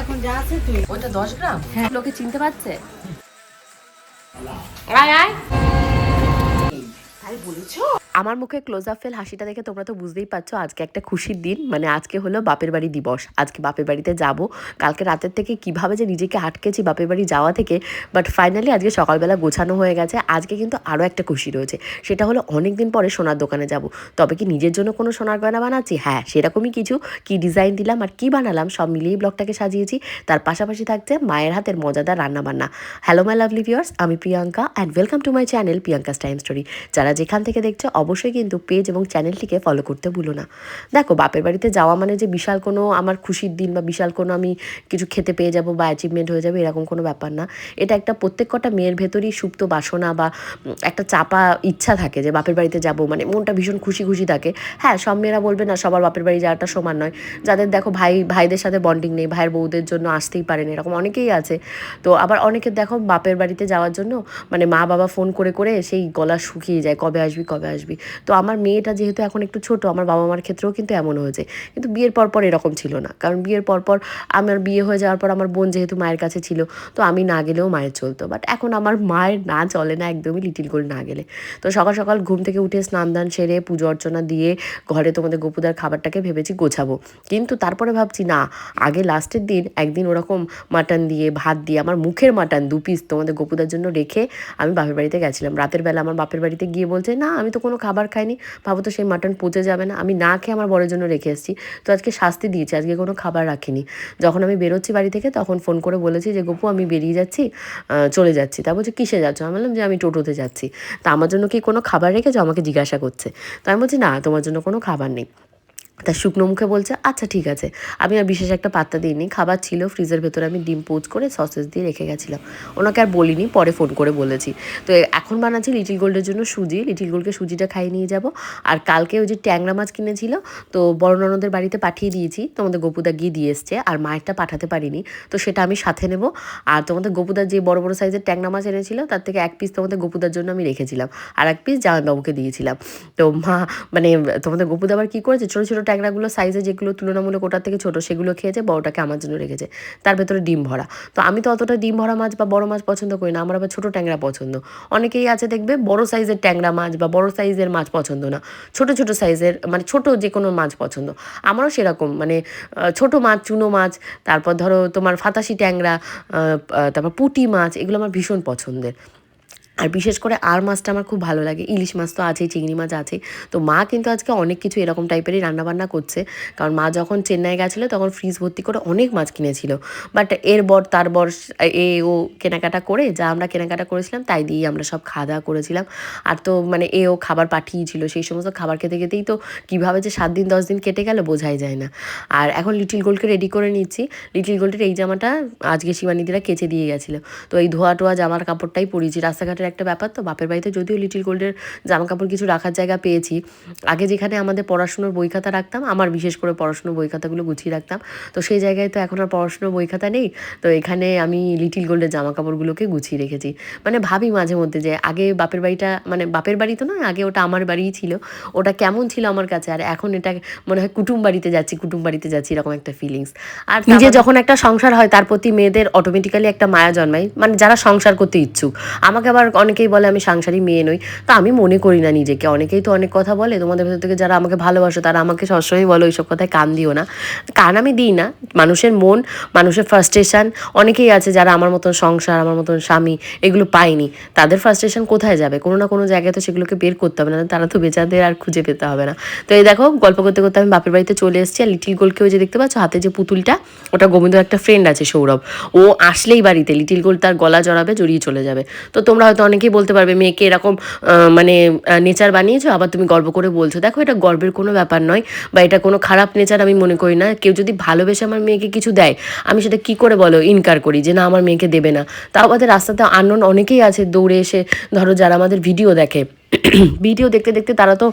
এখন যা আছে তুই ওটা দশ গ্রাম? হ্যাঁ। লোকে চিনতে পারছে? আয় আয়। তাই বলেছ? আমার মুখে ক্লোজ আপ ফেল হাসিটা দেখে তোমরা তো বুঝতেই পারছ, আজকে একটা খুশির দিন। মানে আজকে হলো বাপের বাড়ি দিবস। আজকে বাপের বাড়িতে যাব। কালকে রাতের থেকে কীভাবে যে নিজেকে আটকেছি বাপের বাড়ি যাওয়া থেকে বাট ফাইনালি আজকে সকালবেলা গোছানো হয়ে গেছে। আজকে কিন্তু আরও একটা খুশি রয়েছে। সেটা হলো অনেক দিন পরে সোনার দোকানে যাব। তবে কি নিজের জন্য কোনো সোনার গয়না বানাচ্ছি? হ্যাঁ সেরকমই কিছু। কি ডিজাইন দিলাম আর কি বানালাম, সব মিলিয়েই ব্লগটাকে সাজিয়েছি। তার পাশাপাশি থাকছে মায়ের হাতের মজাদার রান্নাবান্না। হ্যালো মাই লাভলি ভিউয়ার্স আমি Priyanka and welcome to my channel Priyanka's time story যারা যেখান থেকে দেখছ অবশ্যই কিন্তু পেজ এবং চ্যানেলটিকে ফলো করতে ভুলো না। দেখো, বাপের বাড়িতে যাওয়া মানে যে বিশাল কোনো আমার খুশির দিন বা বিশাল কোনো আমি কিছু খেতে পেয়ে যাব বা অ্যাচিভমেন্ট হয়ে যাবে, এরকম কোনো ব্যাপার না। এটা একটা প্রত্যেক কটা মেয়ের ভেতরই সুপ্ত বাসনা বা একটা চাপা ইচ্ছা থাকে যে বাপের বাড়িতে যাব মানে মনটা ভীষণ খুশি খুশি থাকে। হ্যাঁ সব মেয়েরা বলবে না, সবার বাপের বাড়ি যাওয়াটা সমান নয়। যাদের দেখো ভাই, ভাইদের সাথে বন্ডিং নেই, ভাইয়ের বউদের জন্য আসতেই পারেন এরকম অনেকেই আছে। তো আবার অনেকের দেখো বাপের বাড়িতে যাওয়ার জন্য মানে মা বাবা ফোন করে করে সেই গলা শুকিয়ে যায়, কবে আসবি কবে আসবি। তো আমার মেয়েটা যেহেতু এখন একটু ছোট, আমার বাবা মার ক্ষেত্রেও কিন্তু এমন হয়েছে। কিন্তু বিয়ের পর পর এরকম ছিল না। কারণ বিয়ের পর পর আমার বিয়ে হয়ে যাওয়ার পর আমার বোন যেহেতু মায়ের কাছে ছিল, তো আমি না গেলেও মায়ের চলতো। বাট এখন আমার মায়ের না চলে না, একদমই লিটিল গোল্ড না গেলে। তো সকাল সকাল ঘুম থেকে উঠে স্নান দান সেরে পুজো অর্চনা দিয়ে ঘরে তোমাদের গোপুদার খাবারটাকে ভেবেছি গোছাবো। কিন্তু তারপরে ভাবছি, না, আগে লাস্টের দিন একদিন ওরকম মাটন দিয়ে, ভাত দিয়ে, আমার মুখের মাটন দু পিস তোমাদের গোপুদার জন্য রেখে আমি বাপের বাড়িতে গেছিলাম। রাতের বেলা আমার বাপের বাড়িতে গিয়ে বলছে, না, আমি তো কোনো খাবার খাইনি, ভাবো তো সেই মাটন পচে যাবে না। আমি না খেয়ে আমার বড়ের জন্য রেখে এসেছি। তো আজকে শাস্তি দিয়েছি, আজকে কোনো খাবার রাখিনি। যখন আমি বেরোচ্ছি বাড়ি থেকে, তখন ফোন করে বলেছি যে, গপু, আমি বেরিয়ে যাচ্ছি চলে যাচ্ছি। তা বলছে, কিসে যাচ্ছ? আমি বললাম যে, আমি টোটোতে যাচ্ছি। তা আমার জন্য কি কোনো খাবার রেখেছো? আমাকে জিজ্ঞাসা করছে। তো আমি বলছি, না, তোমার জন্য কোনো খাবার নেই। তা শুকনো মুখে বলছে আচ্ছা ঠিক আছে। আমি আর বিশেষ একটা পাত্তা দিইনি। খাবার ছিল, ফ্রিজের ভেতরে আমি ডিম পোচ করে সসেস দিয়ে রেখে গেছিলাম। ওনাকে আর বলিনি, পরে ফোন করে বলেছি। তো এখন বানাচ্ছি লিটিল গোল্ডের জন্য সুজি। লিটিল গোল্ডকে সুজিটা খাইয়ে নিয়ে যাব। আর কালকে ওই যে ট্যাংরা মাছ কিনেছিল, তো বড় ননদের বাড়িতে পাঠিয়ে দিয়েছি। তোমাদের গোপুদা গিয়ে দিয়ে এসছে, আর মায়েরটা পাঠাতে পারিনি। তো সেটা আমি সাথে নেব। আর তোমাদের গোপুদার যে বড় বড় সাইজের ট্যাংরা মাছ এনেছিল, তার থেকে এক পিস তোমাদের গোপুদার জন্য আমি রেখেছিলাম। আর এক পিস জামাইবাবুকে দিয়েছিলাম। তো মা মানে তোমাদের গোপুদা আবার কী করেছে? ছোটো ছোটো ট্যাংরাগুলো সাইজে যেগুলো তুলনামূলক ওটার থেকে ছোটো সেগুলো খেয়েছে, বড়টাকে আমার জন্য রেখেছে। তার ভেতরে ডিম ভরা। তো আমি তো অতটা ডিম ভরা মাছ বা বড় মাছ পছন্দ করি না, আমার আবার ছোটো ট্যাংরা পছন্দ। অনেকেই আছে দেখবে বড় সাইজের ট্যাংরা মাছ বা বড় সাইজের মাছ পছন্দ না। ছোট ছোট সাইজের মানে ছোট যে কোনো মাছ পছন্দ। আমারও সেরকম মানে ছোট মাছ, চুনো মাছ, তারপর ধরো তোমার ফাতাসি ট্যাংরা তারপর পুঁটি মাছ, এগুলো আমার ভীষণ পছন্দের। আর বিশেষ করে আর মাছটা আমার খুব ভালো লাগে। ইলিশ মাছ তো আছেই, চিংড়ি মাছ আছে তো মা কিন্তু আজকে অনেক কিছু এরকম টাইপেরই রান্নাবান্না করছে। কারণ মা যখন চেন্নাই গেছিল তখন ফ্রিজ ভর্তি করে অনেক মাছ কিনেছিল। বাট এর বর, তার বর, এ, ও কেনাকাটা করে যা আমরা কেনাকাটা করেছিলাম তাই দিয়েই আমরা সব খাওয়া দাওয়া করেছিলাম। আর তো মানে এ, ও খাবার পাঠিয়েছিল, সেই সমস্ত খাবার খেতে খেতেই তো কীভাবে যে সাত দিন, দশ দিন কেটে গেল বোঝাই যায় না। আর এখন লিটিল গোল্ডকে রেডি করে নিচ্ছি। লিটিল গোল্ডের এই জামাটা আজকে শিবানীদিরা কেচে দিয়ে গেছিল। তো এই ধোয়া টোয়া জামার কাপড়টাই পরিয়েছি। রাস্তাঘাটের একটা ব্যাপার তো বাপের বাড়িতে যদিও লিটিল গোল্ডের জামা কাপড় কিছু রাখার জায়গা পেয়েছি আগে যেখানে আমাদের পড়াশুনোর বই খাতা রাখতাম আমার বিশেষ করে পড়াশুনোর বই খাতাগুলো গুছিয়ে রাখতাম তো সেই জায়গায় তো এখন আর পড়াশুনোর বই খাতা নেই তো এখানে আমি লিটিল গোল্ডের জামা কাপড়গুলোকে গুছিয়ে রেখেছি। মানে ভাবি মাঝে মধ্যে যে আগে বাপের বাড়িটা মানে বাপের বাড়ি তো নয় আগে ওটা আমার বাড়িই ছিল ওটা কেমন ছিল আমার কাছে আর এখন এটা মনে হয় কুটুম বাড়িতে যাচ্ছি কুটুম বাড়িতে যাচ্ছি এরকম একটা ফিলিংস আর নিজে যখন একটা সংসার হয় তার প্রতি মেয়েদের অটোমেটিক্যালি একটা মায়া জন্মায় মানে যারা সংসার করতে ইচ্ছুক আমাকে আবার অনেকেই বলে আমি সাংসারিক মেয়ে নই। তো আমি মনে করি না নিজেকে। অনেকেই তো অনেক কথা বলে, তোমাদের ভেতর থেকে যারা আমাকে ভালোবাসো তারা আমাকে সবসময় বলো এইসব কথায় কান দিও না। কান আমি দিই না। মানুষের মন, মানুষের ফার্স্টেশন অনেকেই আছে যারা আমার মতন সংসার, আমার মতন স্বামী এগুলো পায়নি। তাদের ফার্স্টেশন কোথায় যাবে? কোনো না কোনো জায়গায় তো সেগুলোকে বের করতে হবে না তারা তো বেচাদের আর খুঁজে পেতে হবে না। তো এই দেখো, গল্প করতে করতে আমি বাপের বাড়িতে চলে এসেছি আর লিটিল গোলকেও যে দেখতে পাচ্ছ, হাতে যে পুতুলটা, ওটা গোবিন্দর একটা ফ্রেন্ড আছে সৌরভ। ও আসলেই বাড়িতে লিটিল গোল তার গলা জড়াবে, জড়িয়ে চলে যাবে। তো তোমরা হয়তো অনেকেই বলতে পারবে, মেয়েকে এরকম মানে নেচার বানিয়েছো, আবার তুমি গর্ব করে বলছো। দেখো, এটা গর্বের কোনো ব্যাপার নয় বা এটা কোনো খারাপ নেচার আমি মনে করি না। কেউ যদি ভালোবেসে আমার মেয়েকে কিছু দেয়, আমি সেটা কি করে বলো, ইনকার করি যে, না, আমার মেয়েকে দেবে না। তাও আমাদের রাস্তাতে আনন অনেকেই আছে দৌড়ে এসে, ধরো যারা আমাদের ভিডিও দেখে। ভিডিও দেখতে দেখতে তারা তো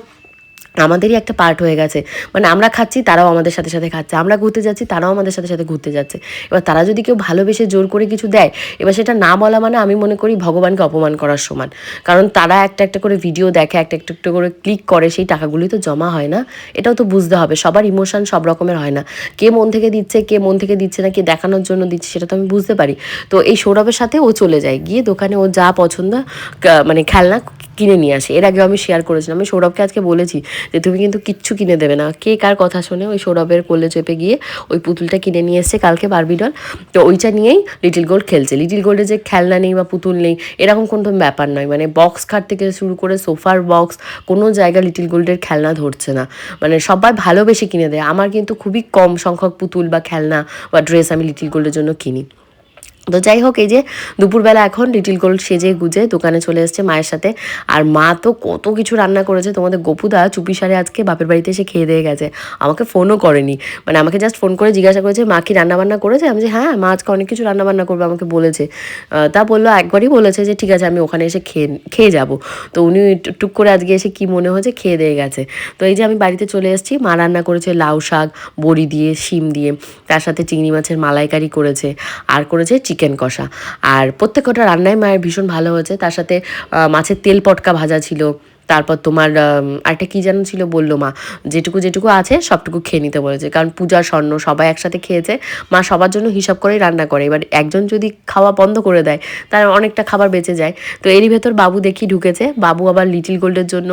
আমাদেরই একটা পার্ট হয়ে গেছে। মানে আমরা খাচ্ছি, তারাও আমাদের সাথে সাথে খাচ্ছে। আমরা ঘুরতে যাচ্ছি, তারাও আমাদের সাথে সাথে ঘুরতে যাচ্ছে। এবার তারা যদি কেউ ভালোবেসে জোর করে কিছু দেয়, এবার সেটা না বলা মানে আমি মনে করি ভগবানকে অপমান করার সমান। কারণ তারা একটা একটা করে ভিডিও দেখে, একটা একটা একটা করে ক্লিক করে, সেই টাকাগুলি তো জমা হয় না। এটাও তো বুঝতে হবে, সবার ইমোশন সব রকমের হয় না। কে মন থেকে দিচ্ছে, কে মন থেকে দিচ্ছে না, কে দেখানোর জন্য দিচ্ছে, সেটা তো আমি বুঝতে পারি। তো এই সৌরভের সাথে ও চলে যায়। গিয়ে দোকানে ও যা পছন্দ মানে খেলনা কিনে নিয়ে আসে। এর আগেও আমি শেয়ার করেছিলাম। আমি সৌরভকে আজকে বলেছি যে, তুমি কিন্তু কিচ্ছু কিনে দেবে না। কে কার কথা শুনে? ওই সৌরভের কোলে চেপে গিয়ে ওই পুতুলটা কিনে নিয়ে এসছে কালকে বারবি ডল তো ওইটা নিয়েই লিটিল গোল্ড খেলছে। লিটিল গোল্ডে যে খেলনা নেই বা পুতুল নেই, এরকম কোনো ব্যাপার নয়। মানে বক্স খাট থেকে শুরু করে সোফার বক্স কোনো জায়গায় লিটিল গোল্ডের খেলনা ধরছে না। মানে সবাই ভালোবেসে কিনে দেয়। আমার কিন্তু খুবই কম সংখ্যক পুতুল বা খেলনা বা ড্রেস আমি লিটিল গোল্ডের জন্য কিনি। তো যাই হোক, এই যে দুপুরবেলা এখন লিটিল গোল্ড সেজে গুজে দোকানে চলে এসেছে মায়ের সাথে। আর মা তো কত কিছু রান্না করেছে। তোমাদের গোপুদা চুপি সারে আজকে বাপের বাড়িতে এসে খেয়ে দিয়ে গেছে। আমাকে ফোনও করেনি। মানে আমাকে জাস্ট ফোন করে জিজ্ঞাসা করেছে, মা কি রান্নাবান্না করেছে? আমি যে হ্যাঁ মা আজকে অনেক কিছু রান্না বান্না করবে, আমাকে বলেছে। তা বলল, একবারই বলেছে যে, ঠিক আছে, আমি ওখানে এসে খেয়ে খেয়ে যাব। তো উনি টুক করে আজকে এসে কি মনে হয়েছে খেয়ে দিয়ে গেছে। তো এই যে আমি বাড়িতে চলে এসেছি, মা রান্না করেছে লাউ শাক, বড়ি দিয়ে, শিম দিয়ে, তার সাথে চিংড়ি মাছের মালাইকারি করেছে, আর করেছে চিকেন কষা। আর প্রত্যেকটা রান্নায় মায়ের ভীষণ ভালো হয়েছে। তার সাথে মাছের তেল পটকা ভাজা ছিল। তারপর তোমার আরেকটা কী যেন ছিল বলল মা, যেটুকু যেটুকু আছে সবটুকু খেয়ে নিতে বলেছে। কারণ পূজার স্বর্ণ সবাই একসাথে খেয়েছে, মা সবার জন্য হিসাব করেই রান্না করে। এবার একজন যদি খাওয়া বন্ধ করে দেয়, তার অনেকটা খাবার বেঁচে যায়। তো এরই ভেতর বাবু দেখি ঢুকেছে। বাবু আবার লিটিল গোল্ডের জন্য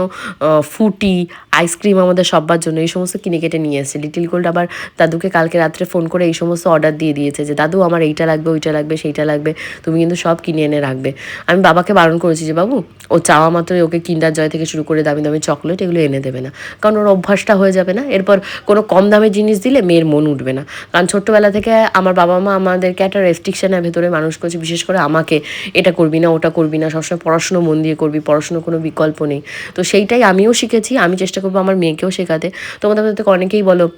ফুটি আইসক্রিম আমাদের সবার জন্য এই সমস্ত কিনে কেটে নিয়ে এসেছে। লিটিল গোল্ড আবার দাদুকে কালকে রাত্রে ফোন করে এই সমস্ত অর্ডার দিয়ে দিয়েছে যে, দাদু, আমার এইটা লাগবে, ওইটা লাগবে, সেইটা লাগবে, তুমি কিন্তু সব কিনে এনে রাখবে। আমি বাবাকে বারণ করেছি যে, বাবু ও চাওয়া মাত্রই ওকে কিন্ডার জয় থেকে শুরু করে দামি দামি চকলেট এগুলো এনে দেবে না। কারণ ওর অভ্যাসটা হয়ে যাবে না। এরপর কোনো কম দামের জিনিস দিলে মেয়ের মন উঠবে না। কারণ ছোট্টবেলা থেকে আমার বাবা মা আমাদেরকে একটা রেস্ট্রিকশনের ভেতরে মানুষ করছে, বিশেষ করে আমাকে। এটা করবি না, ওটা করবি না, সবসময় পড়াশুনো মন দিয়ে করবি পড়াশুনো কোনো বিকল্প নেই। তো সেইটাই আমিও শিখেছি, আমি চেষ্টা করব আমার মেয়েকেও শেখাতে। তোমাদের অনেকেই বলো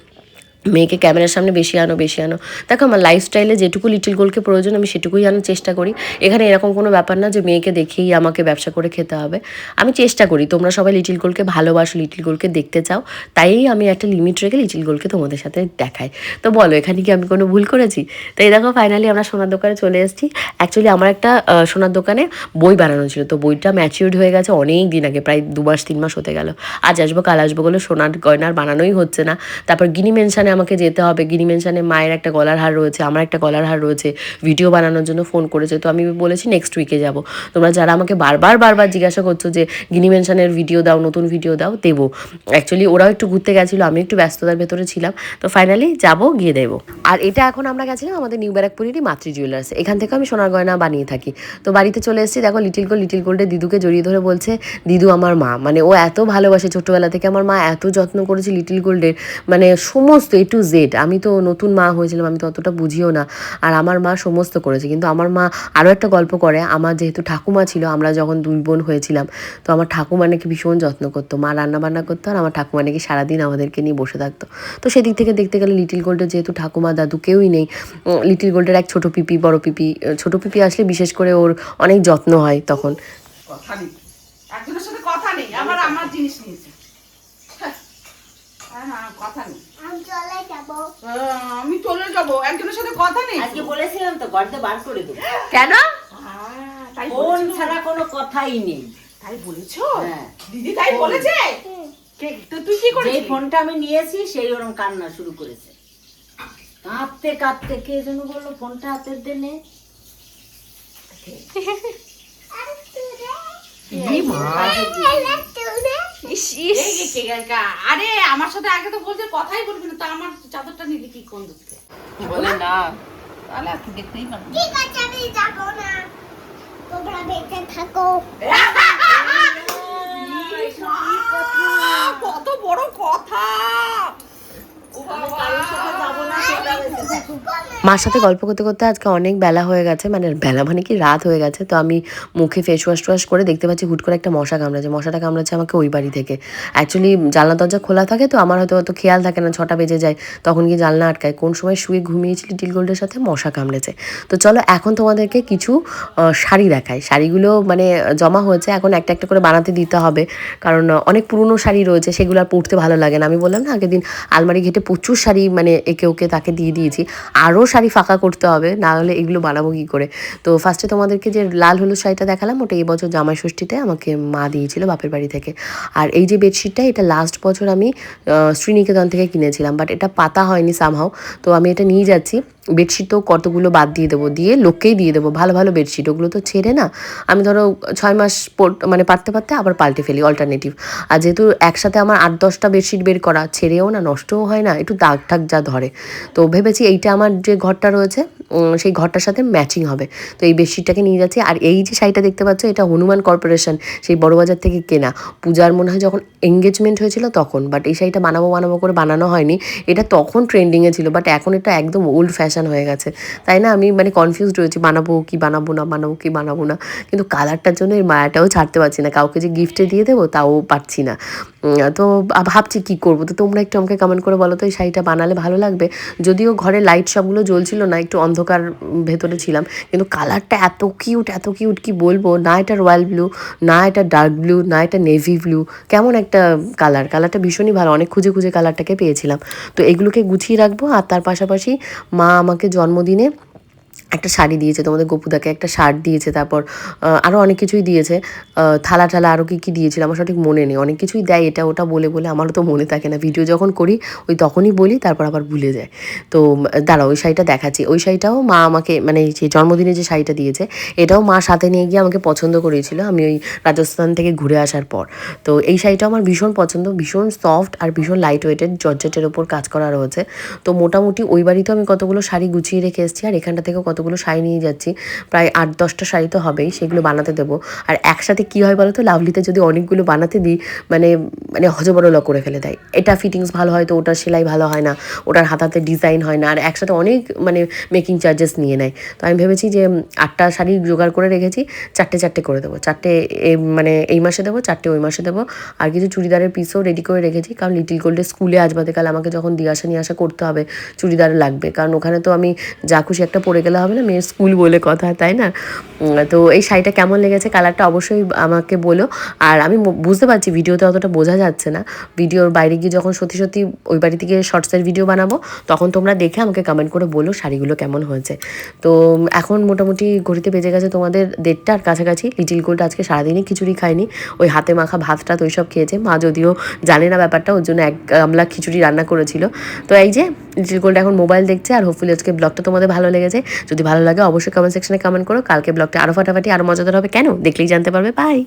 মেয়েকে ক্যামেরার সামনে বেশি আনো বেশি আনো। দেখো আমার লাইফস্টাইলে যেটুকু লিটিল গোলকে প্রয়োজন, আমি সেটুকুই আনার চেষ্টা করি। এখানে এরকম কোনো ব্যাপার না যে মেয়েকে দেখেই আমাকে ব্যবসা করে খেতে হবে। আমি চেষ্টা করি, তোমরা সবাই লিটিল গোলকে ভালোবাসো লিটিল গোলকে দেখতে চাও। তাই আমি একটা লিমিট রেখে লিটিল গোলকে তোমাদের সাথে দেখাই। তো বলো, এখানে কি আমি কোনো ভুল করেছি? তো এই দেখো ফাইনালি আমরা সোনার দোকানে চলে এসেছি। অ্যাকচুয়ালি আমার একটা সোনার দোকানে বই বানানো ছিল। তো বইটা ম্যাচিউর্ড হয়ে গেছে অনেক দিন আগে, প্রায় দু মাস, তিন মাস হতে গেল। আজ আসব, কাল আসব বলে সোনার গয়নার বানানোই হচ্ছে না। তারপর গিনি মেনশানে আমাকে যেতে হবে। গিনি মেনশানে মায়ের একটা গলার হার রয়েছে, আমার একটা গলার হার রয়েছে, ভিডিও বানানোর জন্য ফোন করেছে। তো আমি বলেছি নেক্সট উইকে যাব। তোমরা যারা আমাকে বারবার বারবার জিজ্ঞাসা করছ যে গিনি মেনশানের ভিডিও দাও, নতুন ভিডিও দাও, দেবো। অ্যাকচুয়ালি ওরাও একটু ঘুরতে গেছিল আমি একটু ব্যস্ততার ভেতরে ছিলাম। তো ফাইনালি যাব, গিয়ে দেবো। আর এটা এখন আমরা গেছিলাম আমাদের নিউ ব্যারাকপুরেরই মাতৃ জুয়েলার্স এখান থেকে আমি সোনার গয়না বানিয়ে থাকি। তো বাড়িতে চলে এসেছি, দেখো লিটিল গোল্ড লিটিল গোল্ডের দিদুকে জড়িয়ে ধরে বলছে, দিদু আমার মা। মানে ও এত ভালোবাসে ছোট্টবেলা থেকে, আমার মা এত যত্ন করেছে লিটিল গোল্ডের মানে সমস্ত এ টু জেড আমি তো নতুন মা হয়েছিলাম, আমি তো অতটা বুঝিও না। আর আমার মা সমস্ত করেছে। কিন্তু আমার মা আরও একটা গল্প করে। আমার যেহেতু ঠাকুমা ছিল, আমরা যখন দুই বোন হয়েছিলাম, তো আমার ঠাকুমা নাকি ভীষণ যত্ন করতো। মা রান্না বান্না করতো আর আমার ঠাকুমা নাকি সারাদিন আমাদেরকে নিয়ে বসে থাকতো। তো সেদিক থেকে দেখতে গেলে লিটিল গোল্ডের যেহেতু ঠাকুমা দাদু কেউই নেই লিটিল গোল্ডের এক ছোটো পিপি, বড় পিপি ছোটো পিপি আসলে বিশেষ করে ওর অনেক যত্ন হয় তখন। কথা নেই। কথা নেই। আবার আমার জিনিস নিয়েছে হ্যাঁ হ্যাঁ কথা নেই আমি চলে যাব আহ, আমি চলে যাব। একজনের সাথে কথা নেই। আজকে বলেছিলাম তো গর্তে বার করে দেবো। কেন? ফোন ছাড়া কোনো কথাই নেই। তাই বলেছ? হ্যাঁ। দিদি তাই বলেছে? তো তুই কি ফোনটা আমি নিয়েছি সেই ওরম কান্না শুরু করেছে। কাঁদতে কাঁদতে কে যেন বলল ফোনটা হাতের দেনে গায়িকা। আরে আমার সাথে আগে তো বলছে কথাই বলবি না তা আমার চাদরটা নিলি কি কোন দুঃখে বলে না? তাহলে আর দেখতেই পারব না। ঠিক আছে আমি যাব না। তোমরা বেঁচে থাকো। কত বড় কথা! মার সাথে গল্প করতে করতে আজকে অনেক বেলা হয়ে গেছে মানে বেলা মানে কি রাত হয়ে গেছে, তো আমি মুখে ফেস ওয়াশ টোয়াশ করে দেখতে পাচ্ছি হুট করে একটা মশা কামড়াচ্ছে, মশাটা কামড়াচ্ছে আমাকে ওই বাড়ি থেকে। অ্যাকচুয়ালি জানলা দরজা খোলা থাকে তো আমার হয়তো অত খেয়াল থাকে না, ছটা বেজে যায়, তখন গিয়ে জানলা আটকায়। কোন সময় শুয়ে ঘুমিয়েছিলি টিল গোল্ডের সাথে? মশা কামড়েছে। তো চলো এখন তোমাদেরকে কিছু শাড়ি দেখায় শাড়িগুলো মানে জমা হয়েছে, এখন একটা একটা করে বানাতে দিতে হবে, কারণ অনেক পুরনো শাড়ি রয়েছে, সেগুলো আর পরতে ভালো লাগে না। আমি বললাম না আগের দিন আলমারি ঘেটে প্রচুর শাড়ি মানে একে ওকে তাকে দিয়ে দিয়েছি। আরও শাড়ি ফাঁকা করতে হবে, না হলে এগুলো বানাবো কী করে? তো ফার্স্টে তোমাদেরকে যে লাল হলুদ শাড়িটা দেখালাম, ওটা এই বছর জামাই ষষ্ঠীতে আমাকে মা দিয়েছিল বাপের বাড়ি থেকে। আর এই যে বেডশিটটা এটা লাস্ট বছর আমি শ্রীনিকেতন থেকে কিনেছিলাম বাট এটা পাতা হয়নি সামহাও তো আমি এটা নিয়ে যাচ্ছি। বেডশিট তো কতগুলো বাদ দিয়ে দেবো, দিয়ে লোককেই দিয়ে দেবো, ভালো ভালো বেডশিট, ওগুলো তো ছেড়ে না, আমি ধরো ছয় মাস মানে পারতে পারতে আবার পাল্টে ফেলি অল্টারনেটিভ আর যেহেতু একসাথে আমার আট দশটা বেডশিট বের করা ছেড়েও না, নষ্টও হয় না, একটু দাগ টাগ যা ধরে। তো ভেবেছি এইটা আমার যে ঘরটা রয়েছে সেই ঘরটার সাথে ম্যাচিং হবে। তো এই বেডশিটটাকে নিয়ে যাচ্ছি, আর এই যে শাড়িটা দেখতে পাচ্ছ, এটা হনুমান কর্পোরেশন সেই বড়বাজার থেকে কেনা। পূজার মনে হয় যখন এঙ্গেজমেন্ট হয়েছিল তখন বাট এই শাড়িটা বানাবো বানাবো করে বানানো হয়নি, এটা তখন ট্রেন্ডিংয়ে ছিল বাট এখন এটা একদম ওল্ড ফ্যাশন হয়ে গেছে। তাই না? আমি মানে কনফিউজড রয়েছি, বানাবো কি, বানাবো না, বানাবো কি, বানাবো না। কিন্তু কালারটার জন্য এর মায়াটাও ছাড়তে পারছি না। কাউকে যে গিফটে দিয়ে দেবো তাও পারছি না। তো ভাবছি কি করব? তো তোমরা একটু আমাকে কমেন্ট করে বলো তো, এই শাড়িটা বানালে ভালো লাগবে? যদিও ঘরে লাইট সবগুলো জ্বলছিল না, একটু অন্ধকার ভেতরে ছিলাম, কিন্তু কালারটা এত কিউট এত কিউট কি বলব? না এটা রয়্যাল ব্লু না এটা ডার্ক ব্লু না এটা নেভি ব্লু কেমন একটা কালার কালারটা ভীষণই ভালো। অনেক খুঁজে খুঁজে কালারটাকে পেয়েছিলাম। তো এগুলোকে গুছিয়ে রাখব আর তার পাশাপাশি মা আমাকে জন্মদিনে একটা শাড়ি দিয়েছে, তোমাদের গোপুদাকে একটা শার্ট দিয়েছে, তারপর আরও অনেক কিছুই দিয়েছে। থালা ঠালা আরও কী কী দিয়েছিল আমার সঠিক মনে নেই। অনেক কিছুই দেয়, এটা ওটা বলে বলে আমারও তো মনে থাকে না। ভিডিও যখন করি, ওই তখনই বলি, তারপর আবার ভুলে যায়। তো দাঁড়াও, ওই শাড়িটা দেখাচ্ছি। ওই শাড়িটাও মা আমাকে মানে যে জন্মদিনে যে শাড়িটা দিয়েছে, এটাও মা সাথে নিয়ে গিয়ে আমাকে পছন্দ করেছিল, আমি ওই রাজস্থান থেকে ঘুরে আসার পর। তো এই শাড়িটা আমার ভীষণ পছন্দ, ভীষণ সফট আর ভীষণ লাইট ওয়েটেড জর্জেটের ওপর কাজ করা রয়েছে। তো মোটামুটি ওই বাড়িতেও আমি কতগুলো শাড়ি গুছিয়ে রেখে এসেছি, আর এখানটা থেকেও কতগুলো শাড়ি নিয়ে যাচ্ছি, প্রায় আট দশটা শাড়ি তো হবেই, সেগুলো বানাতে দেবো। আর একসাথে কী হয় বলো তো লাভলিতে যদি অনেকগুলো বানাতে দিই মানে মানে হজবরলা করে ফেলে দেয়। এটা ফিটিংস ভালো হয় তো, ওটার সেলাই ভালো হয় না, ওটার হাতাতে ডিজাইন হয় না, আর একসাথে অনেক মানে মেকিং চার্জেস নিয়ে নেয়। তো আমি ভেবেছি যে আটটা শাড়ি জোগাড় করে রেখেছি, চারটে চারটে করে দেবো। চারটে মানে এই মাসে দেবো, চারটে ওই মাসে দেবো। আর কিছু চুড়িদারের পিসও রেডি করে রেখেছি, কারণ লিটিল গোল্ডের স্কুলে আজ বাদে কাল আমাকে যখন দিয়ে আসা, নিয়ে আসা করতে হবে, চুড়িদার লাগবে। কারণ ওখানে তো আমি যা খুশি একটা পরে গেলে হবে না? মেয়ের স্কুল বলে কথা, তাই না? তো এই শাড়িটা কেমন লেগেছে? কালারটা অবশ্যই আমাকে বলো। আর আমি বুঝতে পারছি ভিডিওতে অতটা বোঝা যাচ্ছে না। ভিডিওর বাইরে গিয়ে যখন সত্যি সত্যি ওই বাড়ি থেকে শর্টসের ভিডিও বানাবো, তখন তোমরা দেখে আমাকে কমেন্ট করে বলো শাড়িগুলো কেমন হয়েছে। তো এখন মোটামুটি ঘড়িতে বেজে গেছে তোমাদের দেড়টার কাছাকাছি। লিটিল গোল্ড আজকে সারাদিনই খিচুড়ি খায়নি। ওই হাতে মাখা ভাত টাত ওইসব খেয়েছে। মা যদিও জানে না ব্যাপারটা, ওর জন্য এক গামলা খিচুড়ি রান্না করেছিল। তো এই যে লিটিল গোল্ড এখন মোবাইল দেখছে, আর হোপফুলি আজকে ব্লগটা তোমাদের ভালো লেগেছে। যদি ভালো লাগে, অবশ্যই কমেন্ট সেকশনে কমেন্ট করো। কালকে ব্লগটা আরও ফাটাফাটি আরও মজাদার হবে। কেন? দেখলেই জানতে পারবে। বাই